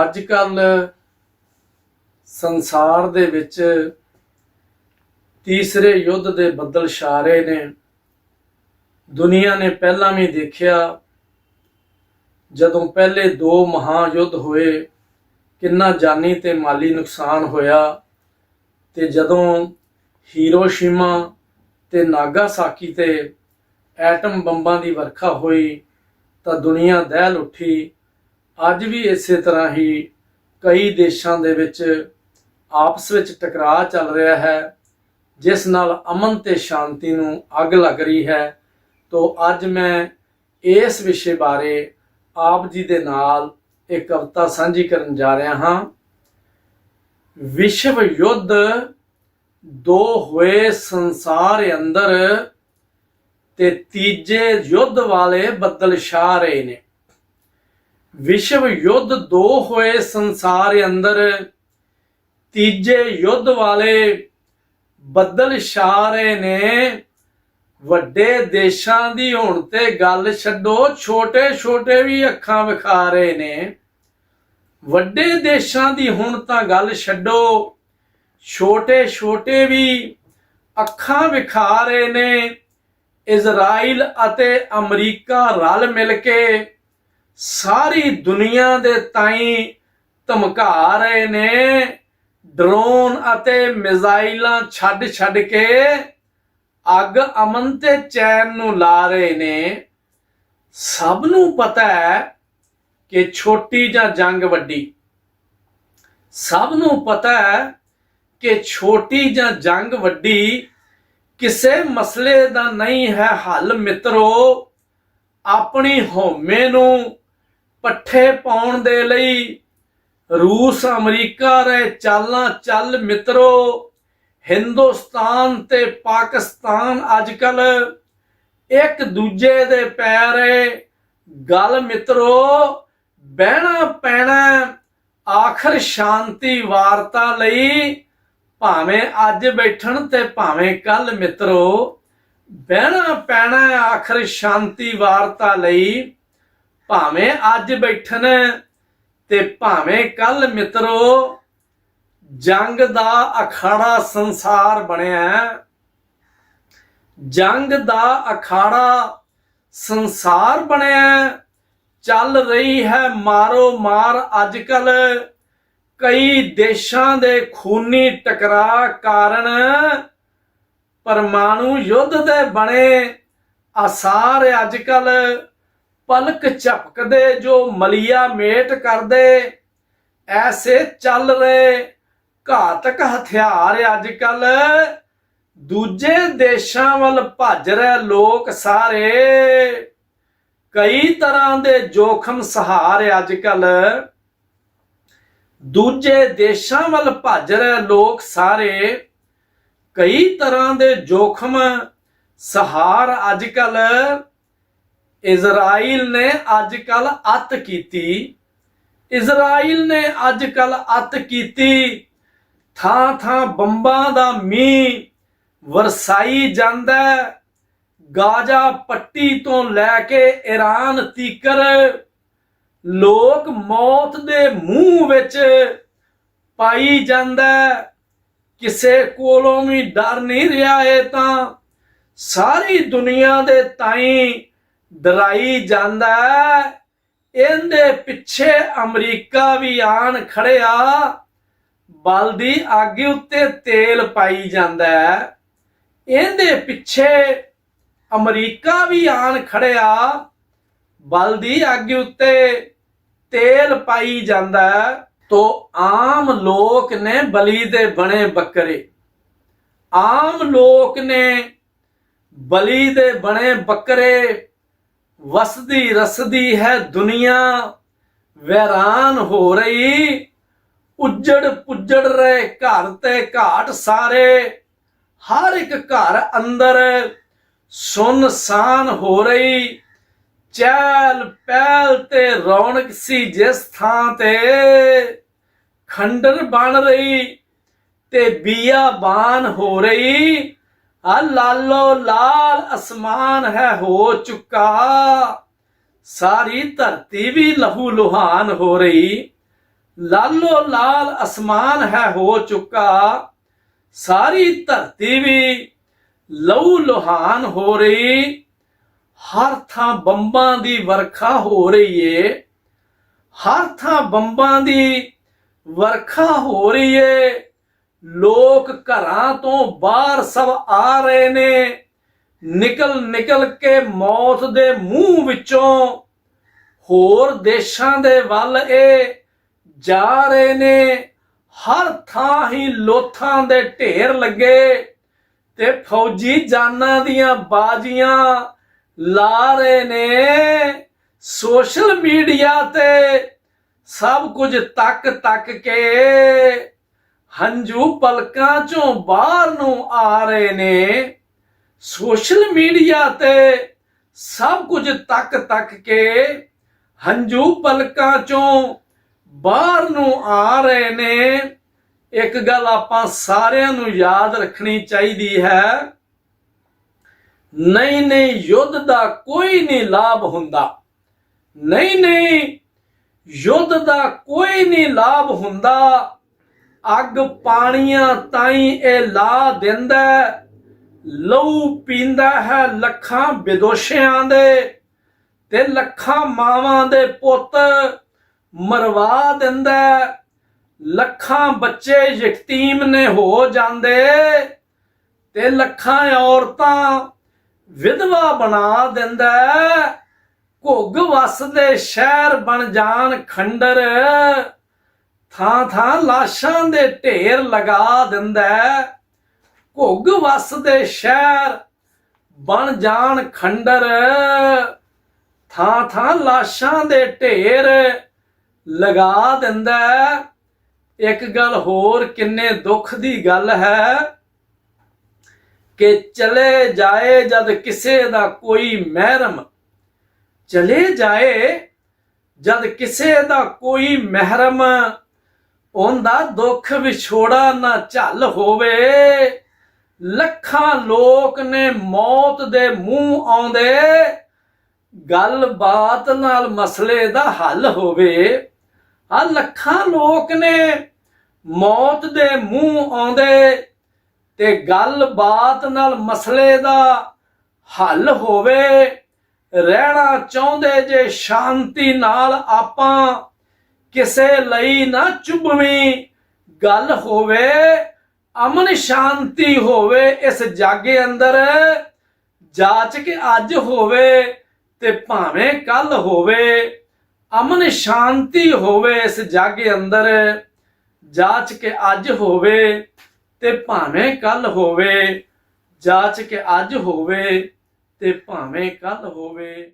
ਅੱਜ ਕੱਲ ਸੰਸਾਰ ਦੇ ਵਿੱਚ ਤੀਸਰੇ ਯੁੱਧ ਦੇ ਬੱਦਲ ਛਾ ਰਹੇ ਨੇ। ਦੁਨੀਆ ਨੇ ਪਹਿਲਾਂ ਵੀ ਦੇਖਿਆ, ਜਦੋਂ ਪਹਿਲੇ ਦੋ ਮਹਾਯੁੱਧ ਹੋਏ, ਕਿੰਨਾ ਜਾਨੀ ਤੇ ਮਾਲੀ ਨੁਕਸਾਨ ਹੋਇਆ ਤੇ ਜਦੋਂ ਹੀਰੋਸ਼ੀਮਾ ਤੇ ਨਾਗਾਸਾਕੀ ਤੇ ਐਟਮ ਬੰਬਾਂ ਦੀ ਵਰਖਾ ਹੋਈ ਤਾਂ ਦੁਨੀਆ ਦਹਿਲ ਉੱਠੀ। ਅੱਜ ਵੀ ਇਸੇ ਤਰ੍ਹਾਂ ਹੀ ਕਈ ਦੇਸ਼ਾਂ ਦੇ ਵਿੱਚ ਆਪਸ ਵਿੱਚ ਟਕਰਾਅ ਚੱਲ ਰਿਹਾ ਹੈ, ਜਿਸ ਨਾਲ ਅਮਨ ਤੇ ਸ਼ਾਂਤੀ ਨੂੰ ਅੱਗ ਲੱਗ ਰਹੀ ਹੈ। ਤੋਂ ਅੱਜ ਮੈਂ ਇਸ ਵਿਸ਼ੇ ਬਾਰੇ ਆਪ ਜੀ ਦੇ ਨਾਲ ਇੱਕ ਕਵਿਤਾ ਸਾਂਝੀ ਕਰਨ ਜਾ ਰਿਹਾ ਹਾਂ। ਵਿਸ਼ਵ ਯੁੱਧ ਦੋ ਹੋਏ ਸੰਸਾਰ ਅੰਦਰ ਤੇ ਤੀਜੇ ਯੁੱਧ ਵਾਲੇ ਬੱਦਲ ਛਾ ਰਹੇ ਨੇ। ਵਿਸ਼ਵ ਯੁੱਧ ਦੋ ਹੋਏ ਸੰਸਾਰ ਅੰਦਰ, ਤੀਜੇ ਯੁੱਧ ਵਾਲੇ ਬੱਦਲ ਛਾ ਰਹੇ ਨੇ। ਵੱਡੇ ਦੇਸ਼ਾਂ ਦੀ ਹੁਣ ਤੇ ਗੱਲ ਛੱਡੋ ਛੋਟੇ ਛੋਟੇ ਵੀ ਅੱਖਾਂ ਵਿਖਾ ਰਹੇ ਨੇ। ਵੱਡੇ ਦੇਸ਼ਾਂ ਦੀ ਹੁਣ ਤਾਂ ਗੱਲ ਛੱਡੋ ਛੋਟੇ ਛੋਟੇ ਵੀ ਅੱਖਾਂ ਵਿਖਾ ਰਹੇ ਨੇ। ਇਜ਼ਰਾਈਲ ਅਤੇ ਅਮਰੀਕਾ ਰਲ ਮਿਲ ਕੇ ਸਾਰੀ ਦੁਨੀਆ ਦੇ ਤਾਈਂ ਧਮਕਾ ਰਹੇ ਨੇ। ਡਰੋਨ ਅਤੇ ਮਿਜ਼ਾਈਲਾਂ ਛੱਡ ਛੱਡ ਕੇ ਅੱਗ ਅਮਨ ਤੇ ਚੈਨ ਨੂੰ ਲਾ ਰਹੇ ਨੇ। ਸਭ ਨੂੰ ਪਤਾ ਹੈ ਕਿ ਛੋਟੀ ਜਾਂ ਜੰਗ ਵੱਡੀ। ਸਭ ਨੂੰ ਪਤਾ ਹੈ ਕਿ ਛੋਟੀ ਜਾਂ ਜੰਗ ਵੱਡੀ ਕਿਸੇ ਮਸਲੇ ਦਾ ਨਹੀਂ ਹੈ ਹੱਲ, ਮਿੱਤਰੋ। ਆਪਣੀ ਹਉਮੈ ਨੂੰ ਪੱਠੇ ਪਾਉਣ ਦੇ ਲਈ ਰੂਸ ਅਮਰੀਕਾ ਰੇ ਚਾਲਾਂ ਚੱਲ ਮਿੱਤਰੋ, ਹਿੰਦੁਸਤਾਨ ਤੇ ਪਾਕਿਸਤਾਨ ਅੱਜਕੱਲ ਇੱਕ ਦੂਜੇ ਦੇ ਪੈਰੇ। ਗੱਲ ਮਿੱਤਰੋ, ਬਹਿਣਾ ਪੈਣਾ ਆਖਰ ਸ਼ਾਂਤੀ ਵਾਰਤਾ ਲਈ ਭਾਵੇਂ ਅੱਜ ਬੈਠਣ ਤੇ ਭਾਵੇਂ ਕੱਲ ਮਿੱਤਰੋ, ਬਹਿਣਾ ਪੈਣਾ ਆਖਰ ਸ਼ਾਂਤੀ ਵਾਰਤਾ ਲਈ ਭਾਵੇਂ ਅੱਜ ਬੈਠਣ ਤੇ ਭਾਵੇਂ ਕੱਲ ਮਿੱਤਰੋ, ਜੰਗ ਦਾ ਅਖਾੜਾ ਸੰਸਾਰ ਬਣਿਆ ਜੰਗ ਦਾ ਅਖਾੜਾ ਸੰਸਾਰ ਬਣਿਆ ਚੱਲ ਰਹੀ ਹੈ ਮਾਰੋ ਮਾਰ ਅੱਜ ਕੱਲ ਕਈ ਦੇਸ਼ਾਂ ਦੇ ਖੂਨੀ ਟਕਰਾਅ ਕਾਰਨ ਪਰਮਾਣੂ ਯੁੱਧ ਦੇ ਬਣੇ ਆਸਾਰ ਅੱਜ ਕੱਲ ਪਲਕ ਝਪਕਦੇ, ਜੋ ਮਲਿਆ ਮੇਟ ਕਰਦੇ, ਐਸੇ ਚੱਲ ਰਹੇ ਘਾਤਕ ਹਥਿਆਰ ਅੱਜ ਕੱਲ ਦੂਜੇ ਦੇਸ਼ਾਂ ਵੱਲ ਭੱਜ ਰਹੇ ਲੋਕ ਸਾਰੇ। ਕਈ ਤਰ੍ਹਾਂ ਦੇ ਜੋਖਮ ਸਹਾਰ ਅੱਜ ਕੱਲ ਦੂਜੇ ਦੇਸ਼ਾਂ ਵੱਲ ਭੱਜ ਰਹੇ ਲੋਕ ਸਾਰੇ। ਕਈ ਤਰ੍ਹਾਂ ਦੇ ਜੋਖਮ ਸਹਾਰ ਅੱਜ ਕੱਲ ਇਜ਼ਰਾਈਲ ਨੇ ਅੱਜ ਕੱਲ ਅੱਤ ਕੀਤੀ। ਇਜ਼ਰਾਈਲ ਨੇ ਅੱਜ ਕੱਲ ਅੱਤ ਕੀਤੀ। ਥਾਂ ਥਾਂ ਬੰਬਾਂ ਦਾ ਮੀਂਹ ਵਰਸਾਈ ਜਾਂਦਾ ਗਾਜ਼ਾ ਪੱਟੀ ਤੋਂ ਲੈ ਕੇ ਈਰਾਨ ਤੀਕਰ ਲੋਕ ਮੌਤ ਦੇ ਮੂੰਹ ਵਿੱਚ ਪਾਈ ਜਾਂਦਾ ਕਿਸੇ ਕੋਲੋਂ ਵੀ ਡਰ ਨਹੀਂ ਰਿਹਾ ਇਹ ਤਾਂ। ਸਾਰੀ ਦੁਨੀਆ ਦੇ ਤਾਈਂ ਡਰਾਈ ਜਾਂਦਾ ਇਹਦੇ ਪਿੱਛੇ ਅਮਰੀਕਾ ਵੀ ਆਣ ਖੜਿਆ। ਬਲ ਦੀ ਅੱਗ ਉੱਤੇ ਤੇਲ ਪਾਈ ਜਾਂਦਾ ਇਹਦੇ ਪਿੱਛੇ ਅਮਰੀਕਾ ਵੀ ਆਣ ਖੜਿਆ। ਬਲ ਦੀ ਅੱਗ ਉੱਤੇ ਤੇਲ ਪਾਈ ਜਾਂਦਾ ਤੋ ਆਮ ਲੋਕ ਨੇ ਬਲੀ ਦੇ ਬਣੇ ਬੱਕਰੇ। ਆਮ ਲੋਕ ਨੇ ਬਲੀ ਦੇ ਬਣੇ ਬੱਕਰੇ ਵਸਦੀ ਰਸਦੀ ਹੈ ਦੁਨੀਆ, ਵੈਰਾਨ ਹੋ ਰਹੀ। ਉੱਜੜ ਪੁੱਜੜ ਰਹੇ ਘਰ ਤੇ ਘਾਟ ਸਾਰੇ। ਹਰ ਇੱਕ ਘਰ ਅੰਦਰ ਸੁਨਸਾਨ ਹੋ ਰਹੀ। ਚਹਿਲ ਪਹਿਲ ਤੇ ਰੌਣਕ ਸੀ ਜਿਸ ਥਾਂ ਤੇ ਖੰਡਰ ਬਣ ਰਹੀ ਤੇ ਬੀਆਬਾਨ ਹੋ ਰਹੀ। ਆ ਲਾਲੋ ਲਾਲ ਅਸਮਾਨ ਹੈ ਹੋ ਚੁੱਕਾ। ਸਾਰੀ ਧਰਤੀ ਵੀ ਲਹੂ ਲੁਹਾਨ ਹੋ ਰਹੀ। ਲਾਲੋ ਲਾਲ ਅਸਮਾਨ ਹੈ ਹੋ ਚੁੱਕਾ। ਸਾਰੀ ਧਰਤੀ ਵੀ ਲਹੂ ਲੁਹਾਨ ਹੋ ਰਹੀ। ਹਰ ਥਾਂ ਬੰਬਾਂ ਦੀ ਵਰਖਾ ਹੋ ਰਹੀ ਏ। ਹਰ ਥਾਂ ਬੰਬਾਂ ਦੀ ਵਰਖਾ ਹੋ ਰਹੀ ਏ। ਲੋਕ ਘਰਾਂ ਤੋਂ ਬਾਹਰ ਸਭ ਆ ਰਹੇ ਨੇ। ਨਿਕਲ ਨਿਕਲ ਕੇ ਮੌਤ ਦੇ ਮੂੰਹ ਵਿੱਚੋਂ ਹੋਰ ਦੇਸ਼ਾਂ ਦੇ ਵੱਲ ਇਹ ਜਾ ਰਹੇ ਨੇ। ਹਰ ਥਾਂ ਹੀ ਲੋਥਾਂ ਦੇ ਢੇਰ ਲੱਗੇ ਤੇ ਫੌਜੀ ਜਾਨਾਂ ਦੀਆਂ ਬਾਜ਼ੀਆਂ ਲਾ ਰਹੇ ਨੇ। ਸੋਸ਼ਲ ਮੀਡੀਆ ਤੇ ਸਭ ਕੁਝ ਤੱਕ ਤੱਕ ਕੇ ਹੰਝੂ ਪਲਕਾਂ ਚੋਂ ਬਾਹਰ ਨੂੰ ਆ ਰਹੇ ਨੇ। ਸੋਸ਼ਲ ਮੀਡੀਆ ਤੇ ਸਭ ਕੁਝ ਤੱਕ ਤੱਕ ਕੇ ਹੰਝੂ ਪਲਕਾਂ ਚੋਂ ਬਾਹਰ ਨੂੰ ਆ ਰਹੇ ਨੇ। ਇੱਕ ਗੱਲ ਆਪਾਂ ਸਾਰਿਆਂ ਨੂੰ ਯਾਦ ਰੱਖਣੀ ਚਾਹੀਦੀ ਹੈ। ਨਹੀਂ ਨਹੀਂ, ਯੁੱਧ ਦਾ ਕੋਈ ਨਹੀਂ ਲਾਭ ਹੁੰਦਾ। ਨਹੀਂ ਨਹੀਂ, ਯੁੱਧ ਦਾ ਕੋਈ ਨਹੀਂ ਲਾਭ ਹੁੰਦਾ। ਅੱਗ ਪਾਣੀਆਂ ਤਾਈ ਇਹ ਲਾ ਦਿੰਦਾ ਲਹੂ ਪੀਂਦਾ ਹੈ ਲੱਖਾਂ ਵਿਦੋਸ਼ਿਆਂ ਦੇ ਤੇ ਲੱਖਾਂ ਮਾਵਾਂ ਦੇ ਪੁੱਤ ਮਰਵਾ ਦਿੰਦਾ ਲੱਖਾਂ ਬੱਚੇ ਯਤੀਮ ਨੇ ਹੋ ਜਾਂਦੇ ਤੇ ਲੱਖਾਂ ਔਰਤਾਂ ਵਿਧਵਾ ਬਣਾ ਦਿੰਦਾ ਘੁੱਗ ਵਸਦੇ ਸ਼ਹਿਰ ਬਣ ਜਾਣ ਖੰਡਰ। ਥਾਂ ਥਾਂ ਲਾਸ਼ਾਂ ਦੇ ਢੇਰ ਲਗਾ ਦਿੰਦਾ ਘੁੱਗ ਵਸਦੇ ਸ਼ਹਿਰ, ਬਣ ਜਾਣ ਖੰਡਰ। ਥਾਂ ਥਾਂ ਲਾਸ਼ਾਂ ਦੇ ਢੇਰ ਲਗਾ ਦਿੰਦਾ ਇੱਕ ਗੱਲ ਹੋਰ ਕਿੰਨੇ ਦੁੱਖ ਦੀ ਗੱਲ ਹੈ ਕਿ ਚਲੇ ਜਾਏ ਜਦ ਕਿਸੇ ਦਾ ਕੋਈ ਮਹਿਰਮ। ਚਲੇ ਜਾਏ ਜਦ ਕਿਸੇ ਦਾ ਕੋਈ ਮਹਿਰਮ। ਉਹਦਾ ਦੁੱਖ ਵਿਛੋੜਾ ਨਾ ਝੱਲ ਹੋਵੇ। ਲੱਖਾਂ ਲੋਕ ਨੇ ਮੌਤ ਦੇ ਮੂੰਹ ਆਉਂਦੇ। ਗੱਲਬਾਤ ਨਾਲ ਮਸਲੇ ਦਾ ਹੱਲ ਹੋਵੇ। ਆ ਲੱਖਾਂ ਲੋਕ ਨੇ ਮੌਤ ਦੇ ਮੂੰਹ ਆਉਂਦੇ ਤੇ ਗੱਲਬਾਤ ਨਾਲ ਮਸਲੇ ਦਾ ਹੱਲ ਹੋਵੇ। ਰਹਿਣਾ ਚਾਹੁੰਦੇ ਜੇ ਸ਼ਾਂਤੀ ਨਾਲ ਆਪਾਂ ਕਿਸੇ ਲਈ ਨਾ ਚੁੱਭਵੀਂ ਗੱਲ ਹੋਵੇ, ਅਮਨ ਸ਼ਾਂਤੀ ਹੋਵੇ ਇਸ ਜਾਗੇ ਅੰਦਰ, ਜਾਚ ਕੇ ਅੱਜ ਹੋਵੇ ਤੇ ਭਾਵੇਂ ਕੱਲ ਹੋਵੇ, ਅਮਨ ਸ਼ਾਂਤੀ ਹੋਵੇ ਇਸ ਜਾਗੇ ਅੰਦਰ, ਜਾਚ ਕੇ ਅੱਜ ਹੋਵੇ ਤੇ ਭਾਵੇਂ ਕੱਲ ਹੋਵੇ, ਜਾਚ ਕੇ ਅੱਜ ਹੋਵੇ ਤੇ ਭਾਵੇਂ ਕੱਲ ਹੋਵੇ।